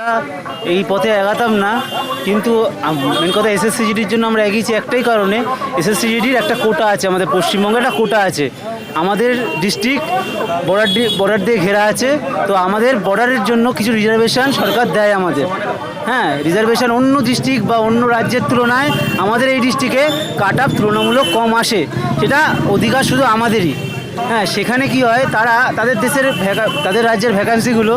আমরা এই পথে এগাতাম না, কিন্তু মেন কথা এসএসসি জিডির জন্য আমরা এগিয়েছি একটাই কারণে এসএসসি জিডির একটা কোটা আছে, আমাদের পশ্চিমবঙ্গে একটা কোটা আছে। আমাদের ডিস্ট্রিক্ট বর্ডার বর্ডার দিয়ে ঘেরা আছে, তো আমাদের বর্ডারের জন্য কিছু রিজার্ভেশন সরকার দেয় আমাদের। হ্যাঁ রিজার্ভেশন অন্য ডিস্ট্রিক্ট বা অন্য রাজ্যের তুলনায় আমাদের এই ডিস্ট্রিক্টে কাট আপ তুলনামূলক কম আসে। সেটা অধিকার শুধু আমাদেরই। হ্যাঁ সেখানে কি হয়, তারা, তাদের দেশের তাদের রাজ্যের ভ্যাকান্সিগুলো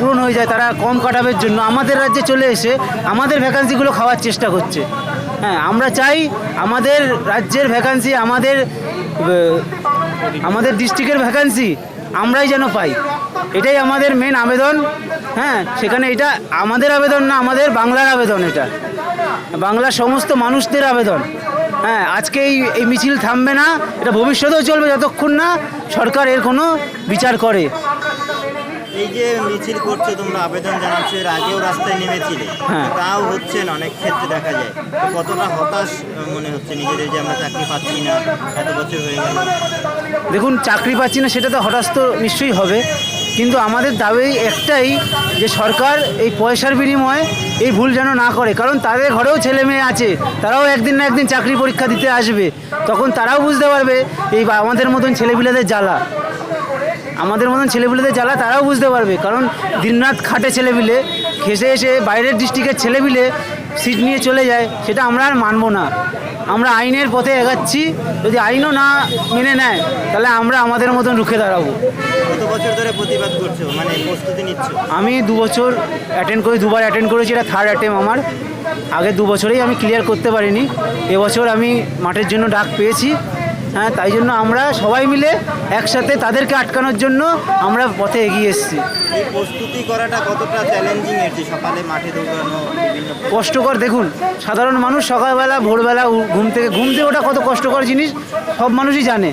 পূরণ হয়ে যায়, তারা কম কাটাবের জন্য। আমাদের রাজ্যে চলে এসে আমাদের ভ্যাকান্সিগুলো খাওয়ার চেষ্টা করছে। হ্যাঁ আমরা চাই আমাদের রাজ্যের ভ্যাকান্সি আমাদের আমাদের ডিস্ট্রিক্টের ভ্যাকান্সি আমরাই যেন পাই। এটাই আমাদের মেন আবেদন। হ্যাঁ সেখানে এটা আমাদের আবেদন না, আমাদের বাংলার আবেদন এটা। বাংলার সমস্ত মানুষদের আবেদন। হ্যাঁ আজকে এই এই মিছিল থামবে না, এটা ভবিষ্যতেও চলবে যতক্ষণ না সরকার এর কোনো বিচার করে। এই যে মিছিল করছ তোমরা আবেদন জানাচ্ছ এর আগেও রাস্তায় নেমেছিলে। হ্যাঁ। তাও হচ্ছে না অনেক ক্ষেত্রে দেখা যায়। কতটা হতাশ মনে হচ্ছে নিজেদের যে আমরা চাকরি পাচ্ছি না এত বছর হয়ে গেল। দেখুন চাকরি পাচ্ছি না সেটা তো হঠাৎ তো নিশ্চয়ই হবে। কিন্তু আমাদের দাবি একটাই যে সরকার এই পয়সার বিনিময়ে এই ভুল যেন না করে। কারণ তাদের ঘরেও ছেলে মেয়ে আছে তারাও একদিন না একদিন চাকরি পরীক্ষা দিতে আসবে। তখন তারাও বুঝতে পারবে এই আমাদের মতন ছেলেপিলেদের জ্বালা। আমাদের মতন ছেলেপিলেদের জ্বালা তারাও বুঝতে পারবে। কারণ দিনরাত খাটে ছেলেপিলে খেসে এসে বাইরের ডিস্ট্রিক্টের ছেলেপিলে সিট নিয়ে চলে যায় সেটা আমরা আর মানবো না। আমরা আইনের পথে এগাচ্ছি যদি আইনও না মেনে নেয় তাহলে আমরা আমাদের মতন রুখে দাঁড়াবো। কত বছর ধরে প্রতিবাদ করছ? মানে প্রস্তুতি নিচ্ছ? আমি দু বছর অ্যাটেন্ড করি দুবার অ্যাটেন্ড করেছি এটা থার্ড অ্যাটেম্প আমার। আগে দু বছরেই আমি ক্লিয়ার করতে পারিনি। এবছর আমি মাঠের জন্য ডাক পেয়েছি। হ্যাঁ তাই জন্য আমরা সবাই মিলে একসাথে তাদেরকে আটকানোর জন্য আমরা পথে এগিয়ে এসেছি। এই প্রস্তুতি করাটা কতটা চ্যালেঞ্জিং এর সকালে মাঠে দৌড়ানো কষ্টকর দেখুন সাধারণ মানুষ সকালবেলা ভোরবেলা ঘুম থেকে ঘুম থেকে ওটা কত কষ্টকর জিনিস সব মানুষই জানে।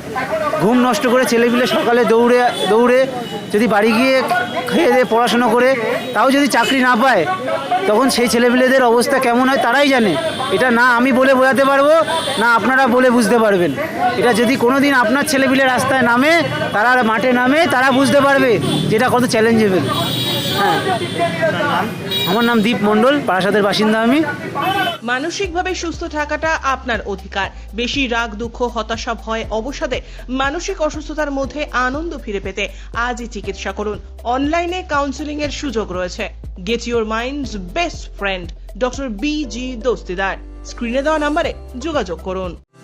ঘুম নষ্ট করে ছেলেপিলে সকালে দৌড়ে দৌড়ে যদি বাড়ি গিয়ে খেয়ে দিয়ে পড়াশোনা করে, তাও যদি চাকরি না পায়, তখন সেই ছেলেপিলেদের অবস্থা কেমন হয় তারাই জানে। এটা না আমি বলে বোঝাতে পারব, না আপনারা বলে বুঝতে পারবেন। এটা যদি কোনো দিন আপনার ছেলেপিলে রাস্তায় নামে, তারা মাঠে নামে, তারা বুঝতে পারবে যেটা কত চ্যালেঞ্জেবল হ্যাঁ। আমার নাম দীপ মণ্ডল, পারাসাদের বাসিন্দা আমি। মানসিকভাবে সুস্থ থাকাটা আপনার অধিকার। বেশি রাগ, দুঃখ, হতাশা, ভয়, অবসাদে মানসিক অসুস্থতার মধ্যে আনন্দ ফিরে পেতে আজই চিকিৎসা করুন। অনলাইনে কাউন্সিলিং এর সুযোগ রয়েছে। Get your mind's best friend doctor B G Dastidar স্ক্রিনে দেওয়া নম্বরে যোগাযোগ করুন।